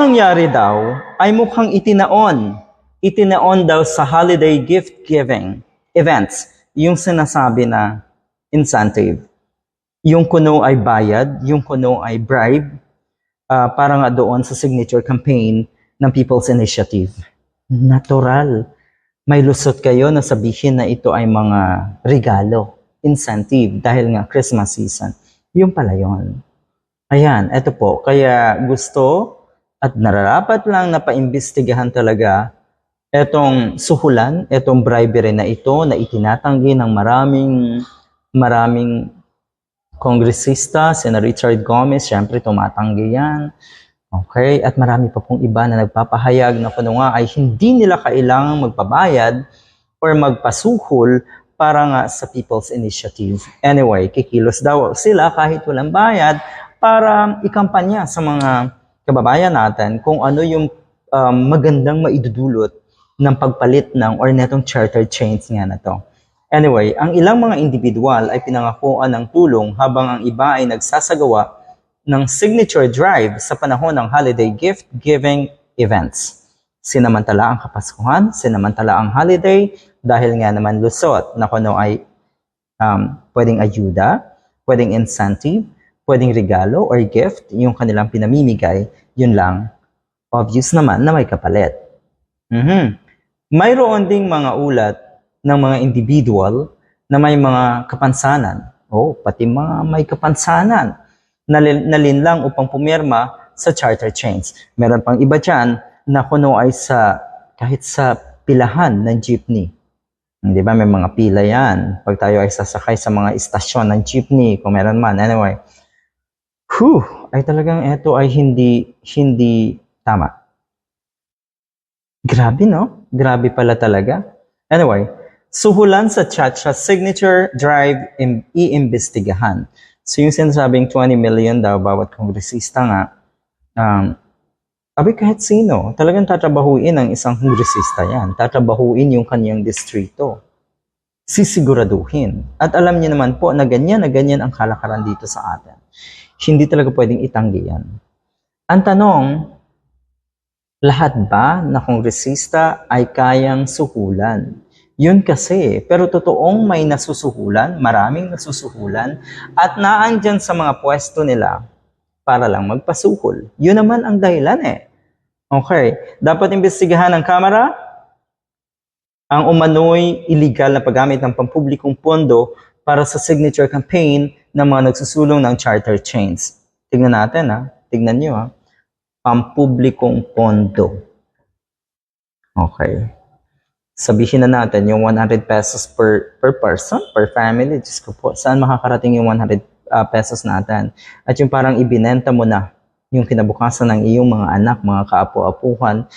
nangyari daw ay mukhang itinaon. Itinaon daw sa holiday gift giving events, yung sinasabi na incentive. Yung kuno ay bayad, yung kuno ay bribe, ah, para nga doon sa signature campaign ng People's Initiative. Natural. May lusot kayo na sabihin na ito ay mga regalo, incentive, dahil nga Christmas season. Yung pala yun. Ayan, eto po. Kaya gusto at nararapat lang na paimbestigahan talaga etong suhulan, etong bribery na ito na itinatanggi ng maraming maraming kongresista, Sena Richard Gomez, syempre tumatanggi yan. Okay, at marami pa pong iba na nagpapahayag na kuno nga ay hindi nila kailangang magpabayad or magpasuhol para nga sa People's Initiative. Anyway, kikilos daw sila kahit walang bayad para ikampanya sa mga kababayan natin kung ano yung um, magandang maidudulot ng pagpalit ng or netong charter chains nga na to. Anyway, ang ilang mga individual ay pinangakuan ng tulong habang ang iba ay nagsasagawa ng signature drive sa panahon ng holiday gift giving events. Sinamantala ang Kapaskuhan, sinamantala ang holiday dahil nga naman lusot na kuno ay um, pwedeng ayuda, pwedeng incentive, pwedeng regalo or gift, yung kanilang pinamimigay, yun lang. Obvious naman na may kapalit. Mhm. Mayroon ding mga ulat ng mga individual na may mga kapansanan. Oh, pati mga may kapansanan na na linlang upang pumirma sa charter chains. Meron pang iba dyan na kuno ay sa kahit sa pilahan ng jeepney. Di ba? May mga pila yan. Pag tayo ay sasakay sa mga istasyon ng jeepney, kung meron man. Anyway, whew, ay talagang ito ay hindi, hindi tama. Grabe, no? Grabe pala talaga. Anyway, suhulan sa Chacha signature drive im- iimbestigahan. So yung sinasabing 20 million daw bawat kongresista nga, um, Abi kahit sino, talagang tatrabahuin ang isang kongresista yan. Tatrabahuin yung kanyang distrito. Sisiguraduhin. At alam niyo naman po na ganyan na ganyan ang kalakaran dito sa atin. Hindi talaga pwedeng itanggi yan. Ang tanong, lahat ba na kongresista ay kayang suhulan? Yun kasi, pero totoong may nasusuhulan, maraming nasusuhulan, at naandyan sa mga pwesto nila para lang magpasuhol. Yun naman ang dahilan eh. Okay, dapat imbestigahan ng Kamara ang umano'y illegal na paggamit ng pampublikong pondo para sa signature campaign ng mga nagsusulong ng charter chains. Tignan natin ha, tignan nyo ha. Pampublikong pondo. Okay. Sabihin na natin yung 100 pesos per per person, per family. Diyos ko po, saan makakarating yung 100 ah, pesos natin? At yung parang ibinenta mo na yung kinabukasan ng iyong mga anak, mga kaapu-apuhan,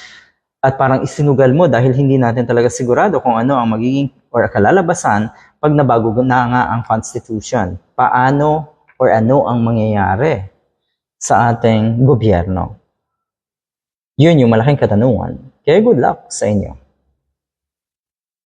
at parang isinugal mo dahil hindi natin talaga sigurado kung ano ang magiging or kalalabasan pag nabago na nga ang Constitution. Paano or ano ang mangyayari sa ating gobyerno? Yun yung malaking katanungan. Kaya good luck sa inyo.